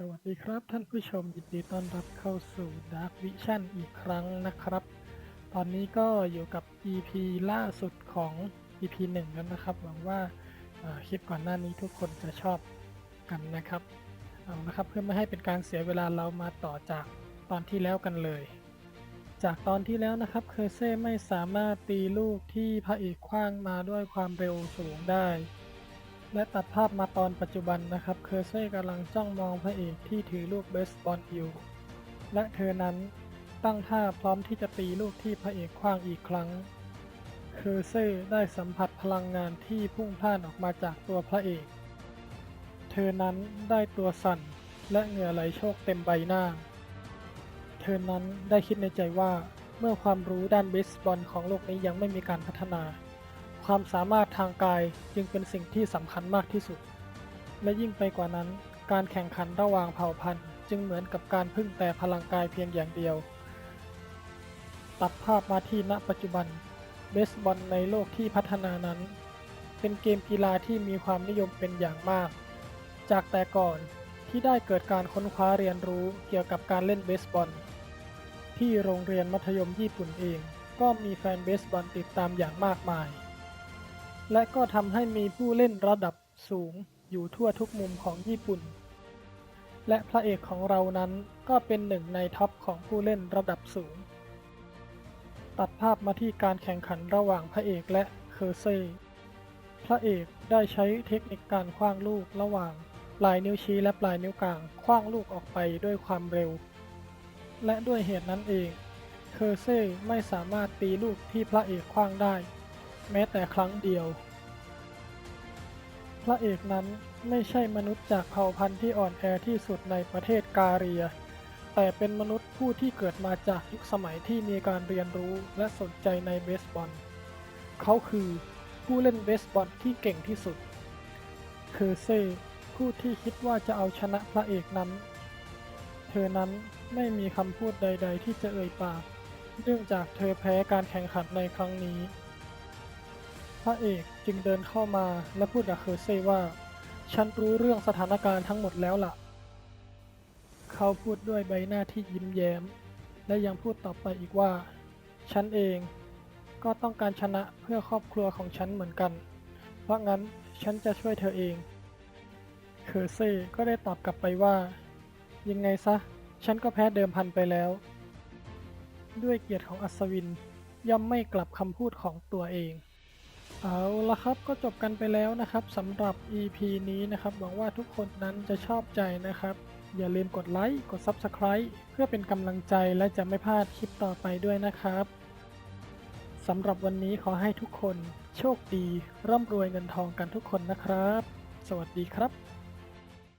สวัสดีครับท่านผู้ชมยินดีต้อนรับเข้าสู่ Dark Vision อีกครั้งนะครับ ตอนนี้ก็อยู่กับ EP ล่าสุดของ EP 1 แล้วนะครับ หวังว่าคลิปก่อนหน้านี้ทุกคนจะชอบกันนะครับเอานะครับเพื่อไม่ให้เป็นการเสียเวลาเรามาต่อจากตอนที่แล้วกันเลย จากตอนที่แล้วนะครับเคอร์เซ่ไม่สามารถตีลูกที่พระเอกคว้างมาด้วยความเร็วสูงได้ และตัดภาพมาตอนปัจจุบันนะครับ เคอร์เซ่กำลังจ้องมองพระเอกที่ถือลูกเบสบอลอยู่ และเธอนั้นตั้งท่าพร้อมที่จะตีลูกที่พระเอกคว้างอีกครั้ง เคอร์เซ่ได้สัมผัสพลังงานที่พุ่งพล่านออกมาจากตัวพระเอก เธอนั้นได้ตัวสั่นและเหงื่อไหลโชกเต็มใบหน้า เธอนั้นได้คิดในใจว่าเมื่อความรู้ด้านเบสบอลของโลกนี้ยังไม่มีการพัฒนา ความสามารถทางกายจึงเป็นสิ่งที่สำคัญมากที่สุด และยิ่งไปกว่านั้น การแข่งขันระหว่างเผ่าพันธุ์ จึงเหมือนกับการพึ่งแต่พลังกายเพียงอย่างเดียว ตัดภาพมาที่ณปัจจุบันเบสบอลในโลกที่พัฒนานั้น เป็นเกมกีฬาที่มีความนิยมเป็นอย่างมาก จากแต่ก่อนที่ได้เกิดการค้นคว้าเรียนรู้เกี่ยวกับการเล่นเบสบอล ที่โรงเรียนมัธยมญี่ปุ่นเอง ก็มีแฟนเบสบอลติดตามอย่างมากมาย และก็ทำให้มีผู้เล่นระดับสูงอยู่ทั่วทุกมุมของญี่ปุ่น และพระเอกของเรานั้นก็เป็นหนึ่งในท็อปของผู้เล่นระดับสูง ตัดภาพมาที่การแข่งขันระหว่างพระเอกและเคอร์เซ่พระเอกได้ใช้เทคนิคการคว้างลูกระหว่างปลายนิ้วชี้และปลายนิ้วกลางคว้างลูกออกไปด้วยความเร็ว และด้วยเหตุนั้นเอง เคอร์เซ่ไม่สามารถตีลูกที่พระเอกคว้างได้ แม้แต่ครั้งเดียว พระเอกนั้นไม่ใช่มนุษย์จากเผ่าพันธุ์ที่อ่อนแอที่สุดในประเทศกาเรีย แต่เป็นมนุษย์ผู้ที่เกิดมาจากยุคสมัยที่มีการเรียนรู้และสนใจในเบสบอล เขาคือผู้เล่นเบสบอลที่เก่งที่สุดคือเซ่ผู้ที่คิดว่าจะเอาชนะพระเอกนั้น เธอนั้นไม่มีคำพูดใด ๆ ที่จะเอ่ยปาก เนื่องจากเธอแพ้การแข่งขันในครั้งนี้ ระเอกจึงเดินเข้ามาและพูดกับเคอร์เซ่ว่า ฉันรู้เรื่องสถานการณ์ทั้งหมดแล้วล่ะ เขาพูดด้วยใบหน้าที่ยิ้มแย้ม และยังพูดต่อไปอีกว่า ฉันเองก็ต้องการชนะเพื่อครอบครัวของฉันเหมือนกัน เพราะงั้นฉันจะช่วยเธอเอง เคอร์เซ่ก็ได้ตอบกลับไปว่า ยังไงซะ ฉันก็แพ้เดิมพันไปแล้ว ด้วยเกียรติของอัศวินย่อมไม่กลับคำพูดของตัวเอง เอาละครับก็จบกันไปแล้วนะครับสำหรับ EP นี้นะครับ หวังว่าทุกคนนั้นจะชอบใจนะครับ อย่าลืมกดไลค์กด Subscribe เพื่อเป็นกำลังใจและจะไม่พลาดคลิปต่อไปด้วยนะครับสำหรับวันนี้ขอให้ทุกคนโชคดี ร่ำรวยเงินทองกันทุกคนนะครับ สวัสดีครับ